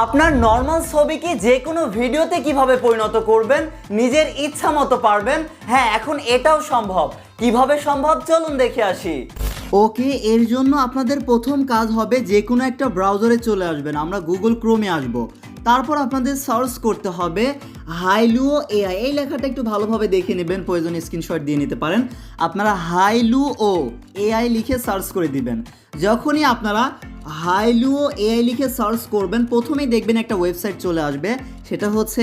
আপনার নর্মাল ছবিকে যে কোনো ভিডিওতে কীভাবে পরিণত করবেন? নিজের ইচ্ছা মতো পারবেন? হ্যাঁ এখন এটাও সম্ভব। কীভাবে সম্ভব? চলুন দেখে আসি। ওকে, এর জন্য আপনাদের প্রথম কাজ হবে যে কোনো একটা ব্রাউজারে চলে আসবেন। আমরা গুগল ক্রোমে আসব। তারপর আপনাদের সার্চ করতে হবে হাইলুও এআই এই লেখাটা একটু ভালোভাবে দেখে নেবেন, প্রয়োজনে স্ক্রিনশট দিয়ে নিতে পারেন। আপনারা হাইলু ও এআই লিখে সার্চ করে দিবেন। যখনই আপনারা হাইলুও এআই লিখে সার্চ করবেন, প্রথমেই দেখবেন একটা ওয়েবসাইট চলে আসবে, সেটা হচ্ছে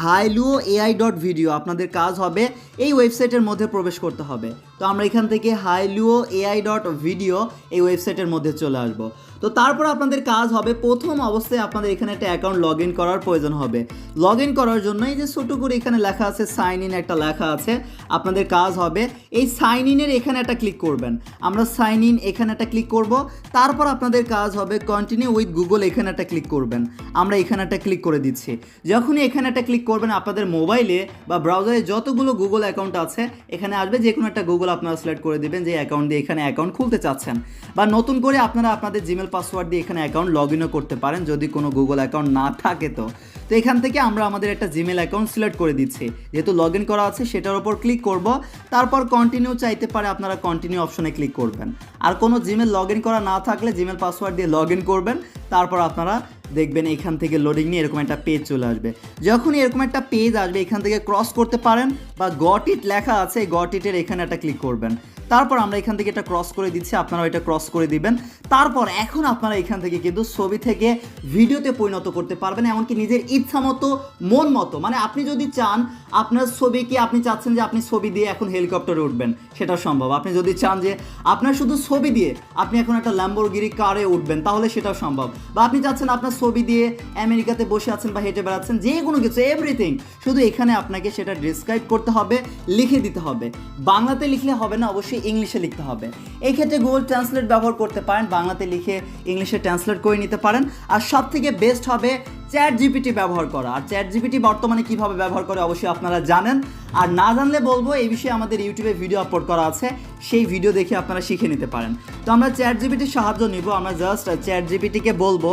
হাইলুও এআই ডট ভিডিও। আপনাদের কাজ হবে এই ওয়েবসাইটের মধ্যে প্রবেশ করতে হবে। তো আমরা এখান থেকে হাইলুও এআই ডট ভিডিও এই ওয়েবসাইটের মধ্যে চলে আসব। তো তারপর আপনাদের কাজ হবে, প্রথম অবস্থায় আপনাদের এখানে একটা অ্যাকাউন্ট লগ ইন করার প্রয়োজন হবে। লগ ইন করার জন্য এই যে ছোটো করে এখানে লেখা আছে সাইন ইন একটা লেখা আছে, আপনাদের কাজ হবে। এই সাইন ইনের এখানে একটা ক্লিক করবেন। আমরা সাইন ইন এখানে একটা ক্লিক করব। তারপর আপনাদের কাজ হবে কন্টিনিউ উইথ গুগল এখানে একটা ক্লিক করবেন। আমরা এখানে একটা ক্লিক করে দিচ্ছি। যখনই এখানে একটা ক্লিক করবেন, আপনাদের মোবাইলে বা ব্রাউজারে যতগুলো গুগল অ্যাকাউন্ট আছে, এখানে আসবে যে কোনো একটা গুগল আপনারা সিলেক্ট করে দিবেন যে অ্যাকাউন্ট দিয়ে এখানে অ্যাকাউন্ট খুলতে চাচ্ছেন। বা নতুন করে আপনারা আপনাদের জিমেল পাসওয়ার্ড দিয়ে এখানে অ্যাকাউন্ট লগ ইনও করতে পারেন যদি কোনো গুগল অ্যাকাউন্ট না থাকে তো। তো এখান থেকে আমরা আমাদের একটা জিমেল অ্যাকাউন্ট সিলেক্ট করে দিচ্ছি। যেহেতু লগ ইন করা আছে সেটার উপর ক্লিক করব, তারপর কন্টিনিউ চাইতে পারে আপনারা কন্টিনিউ অপশনে ক্লিক করবেন। আর কোনো জিমেল লগ ইন করা না থাকলে জিমেল পাসওয়ার্ড দিয়ে লগ ইন করবেন। তারপর আপনারা দেখবেন এখান থেকে লোডিং নিয়ে এরকম একটা পেজ চলে আসবে। যখনই এরকম একটা পেজ আসবে, এখান থেকে ক্রস করতে পারেন বা গট ইট লেখা আছে গট ইটের এখানে একটা ক্লিক করবেন। তারপর আমরা এখান থেকে এটা ক্রস করে দিচ্ছি আপনারা এটা ক্রস করে দিবেন। তারপর এখন আপনারা এখান থেকে কিন্তু ছবি থেকে ভিডিওতে পরিণত করতে পারবেন, এমনকি নিজের ইচ্ছা মতো, মন মতো। মানে আপনি যদি চান, আপনার ছবিকে আপনি চাচ্ছেন যে আপনি ছবি দিয়ে এখন হেলিকপ্টারে উঠবেন, সেটা সম্ভব। আপনি যদি চান যে আপনার শুধু ছবি দিয়ে আপনি এখন একটা ল্যাম্বোরগিরি কারে উঠবেন, তাহলে সেটাও সম্ভব। বা আপনি চাচ্ছেন আপনার ছবি দিয়ে আমেরিকাতে বসে আছেন বা হেঁটে বেড়াচ্ছেন, যে কোনো কিছু এভরিথিং শুধু এখানে আপনাকে সেটা ডিসক্রাইব করতে হবে, লিখে দিতে হবে। বাংলাতে লিখলে হবে না, অবশ্যই ইংলিশে লিখতে হবে। এই ক্ষেত্রে গুগল ট্রান্সলেট ব্যবহার করতে পারেন, বাংলাতে লিখে ইংলিশে ট্রান্সলেট করে নিতে পারেন। আর সব থেকে বেস্ট হবে চ্যাট জিপিটি ব্যবহার করা। আর চ্যাট জিপিটি বর্তমানে কীভাবে ব্যবহার করে অবশ্যই আপনারা জানেন। আর না জানলে বলব, এই বিষয়ে আমাদের ইউটিউবে ভিডিও আপলোড করা আছে। সেই ভিডিও দেখে আপনারা শিখে নিতে পারেন। তো আমরা চ্যাট জিপিটির সাহায্য নিব। আমরা জাস্ট চ্যাট জিপিটিকে বলব,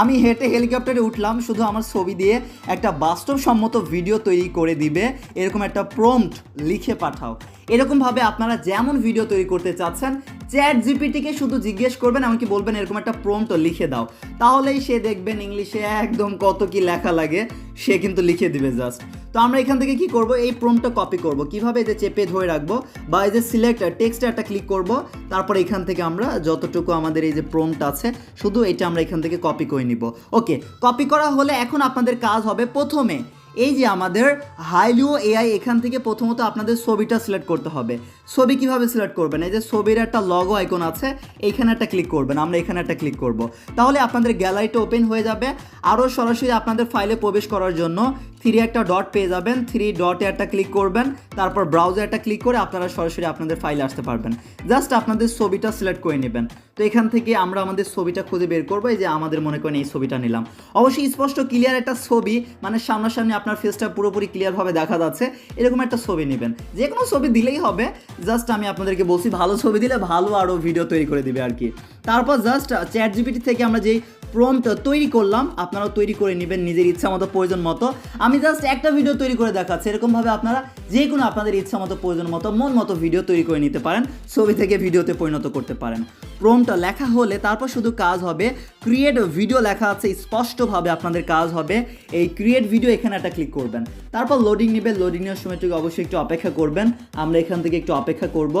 আমি হেঁটে হেলিকপ্টারে উঠলাম, শুধু আমার ছবি দিয়ে একটা বাস্তবসম্মত ভিডিও তৈরি করে দিবে। এরকম একটা প্রম্পট লিখে পাঠাও। এরকমভাবে আপনারা যেমন ভিডিও তৈরি করতে চাচ্ছেন চ্যাট জিপিটিকে শুধু জিজ্ঞেস করবেন, এমনকি বলবেন এরকম একটা প্রম্পট লিখে দাও। তাহলেই সে দেখবেন ইংলিশে একদম কত কি লেখা লাগে, সে কিন্তু লিখে দিবে জাস্ট তো আমরা এখান থেকে কি করব? এই প্রোমটা কপি করব। কীভাবে এই যে চেপে ধরে রাখব? বা এই যে সিলেক্ট টেক্সটে একটা ক্লিক করব। তারপর এখান থেকে আমরা যতটুকু আমাদের এই যে প্রোমটা আছে, শুধু এটা আমরা এখান থেকে কপি করে নিব। ওকে কপি করা হলে এখন আপনাদের কাজ হবে প্রথমে এই যে আমাদের হাইলিও এআই, এখান থেকে প্রথমত আপনাদের ছবিটা সিলেক্ট করতে হবে। ছবি কীভাবে সিলেক্ট করবেন? এই যে ছবির একটা লগো আইকন আছে, এইখানে একটা ক্লিক করবেন। আমরা এখানে একটা ক্লিক করব। তাহলে আপনাদের গ্যালারিটা ওপেন হয়ে যাবে। আরও সরাসরি আপনাদের ফাইলে প্রবেশ করার জন্য থ্রি একটা ডট পেয়ে যাবেন থ্রি ডটে একটা ক্লিক করবেন, তারপর ব্রাউজে একটা ক্লিক করে আপনারা সরাসরি আপনাদের ফাইলে আসতে পারবেন। জাস্ট আপনাদের ছবিটা সিলেক্ট করে নেবেন। তো এখান থেকে আমরা আমাদের ছবিটা খুঁজে বের করব, এই যে আমাদের মনে করেন এই ছবিটা নিলাম। অবশ্যই স্পষ্ট ক্লিয়ার একটা ছবি মানে সামনাসামনি আপনার ফেসটা পুরোপুরি ক্লিয়ারভাবে দেখা যাচ্ছে, এরকম একটা ছবি নেবেন। যে কোনো ছবি দিলেই হবে জাস্ট আমি আপনাদেরকে বলছি, ভালো ছবি দিলে ভালো আরও ভিডিও তৈরি করে দিবে আর কি। তারপর জাস্ট চ্যাট জিপিটি থেকে আমরা যেই প্রম্পট তৈরি করলাম, আপনারাও তৈরি করে নেবেন নিজের ইচ্ছা মতো প্রয়োজন মতো। আমি জাস্ট একটা ভিডিও তৈরি করে দেখাচ্ছি, এরকমভাবে আপনারা যে কোনো আপনাদের ইচ্ছা মতো প্রয়োজন মতো, মন মতো ভিডিও তৈরি করে নিতে পারেন, ছবি থেকে ভিডিওতে পরিণত করতে পারেন। প্রোমটা লেখা হলে তারপর শুধু কাজ হবে ক্রিয়েট ভিডিও লেখা আছে, স্পষ্টভাবে আপনাদের কাজ হবে। এই ক্রিয়েট ভিডিও এখানে একটা ক্লিক করবেন। তারপর লোডিং নেবে লোডিং নেওয়ার সময় সময়টুকু অবশ্যই একটু অপেক্ষা করবেন। আমরা এখান থেকে একটু অপেক্ষা করব।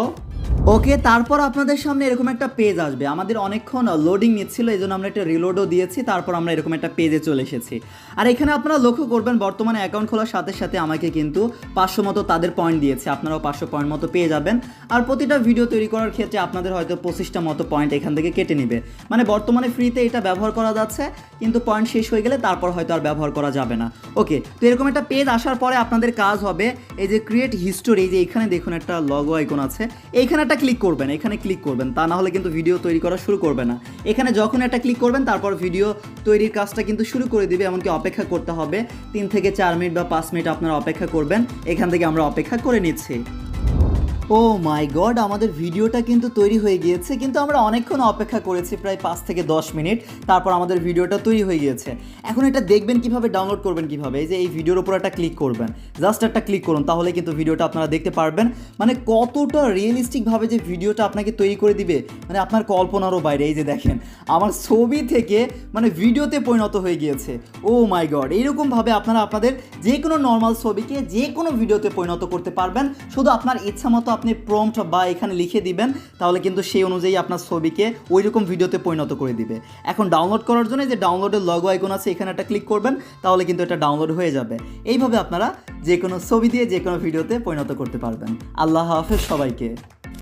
ওকে তারপর আপনাদের সামনে এরকম একটা পেজ আসবে। আমাদের অনেকক্ষণ লোডিং নিচ্ছিল এই জন্য আমরা একটা রিলোডও দিয়েছি, তারপর আমরা এরকম একটা পেজে চলে এসেছি। আর এখানে আপনারা লক্ষ্য করবেন, বর্তমানে অ্যাকাউন্ট খোলার সাথে সাথে আমাকে কিন্তু পাঁচশো মতো তাদের পয়েন্ট দিয়েছে। আপনারাও পাঁচশো পয়েন্ট মতো পেয়ে যাবেন। আর প্রতিটা ভিডিও তৈরি করার ক্ষেত্রে আপনাদের হয়তো পঁচিশটা মতো পয়েন্ট এখান থেকে কেটে নেবে। মানে বর্তমানে ফ্রিতে এটা ব্যবহার করা যাচ্ছে, কিন্তু পয়েন্ট শেষ হয়ে গেলে তারপর হয়তো আর ব্যবহার করা যাবে না। ওকে তো এরকম একটা পেজ আসার পরে আপনাদের কাজ হবে, এই যে ক্রিয়েট হিস্টোরি যে এখানে দেখুন একটা লগো আইকন আছে, এইখানে একটা ক্লিক করবেন, এখানে ক্লিক করবেন, তা না হলে কিন্তু ভিডিও তৈরি করা শুরু করবে না। এখানে যখন একটা ক্লিক করবেন, তারপর ভিডিও তৈরির কাজটা কিন্তু শুরু করে দিবে, এমনকি অপেক্ষা করতে হবে। তিন থেকে চার মিনিট বা পাঁচ মিনিট আপনারা অপেক্ষা করবেন, এখান থেকে আমরা অপেক্ষা করে নিচ্ছি। ও মাই গড, আমাদের ভিডিওটা কিন্তু তৈরি হয়ে গিয়েছে, কিন্তু আমরা অনেকক্ষণ অপেক্ষা করেছি, প্রায় পাঁচ থেকে দশ মিনিট, তারপর আমাদের ভিডিওটা তৈরি হয়ে গিয়েছে। এখন এটা দেখবেন কীভাবে ডাউনলোড করবেন কীভাবে, এই যে এই ভিডিওর উপর একটা ক্লিক করবেন। জাস্ট একটা ক্লিক করুন, তাহলে কিন্তু ভিডিওটা আপনারা দেখতে পারবেন। মানে কতটা রিয়েলিস্টিকভাবে যে ভিডিওটা আপনাকে তৈরি করে দিবে মানে আপনার কল্পনারও বাইরে, এই যে দেখেন, আমার ছবি থেকে মানে ভিডিওতে পরিণত হয়ে গিয়েছে। ও মাই গড এইরকমভাবে আপনারা আপনাদের যে কোনো নর্মাল ছবিকে যে কোনো ভিডিওতে পরিণত করতে পারবেন। শুধু আপনার ইচ্ছা মতো আপনি প্রম্পট বা এখানে লিখে দিবেন, তাহলে কিন্তু সেই অনুযায়ী আপনার ছবিকে ওই রকম ভিডিওতে পরিণত করে দিবে। এখন ডাউনলোড করার জন্য যে ডাউনলোডের লগো আইকন আছে, এখানে একটা ক্লিক করবেন, তাহলে কিন্তু এটা ডাউনলোড হয়ে যাবে। এইভাবে আপনারা যে কোনো ছবি দিয়ে যে কোনো ভিডিওতে পরিণত করতে পারবেন। আল্লাহ হাফেজ সবাইকে।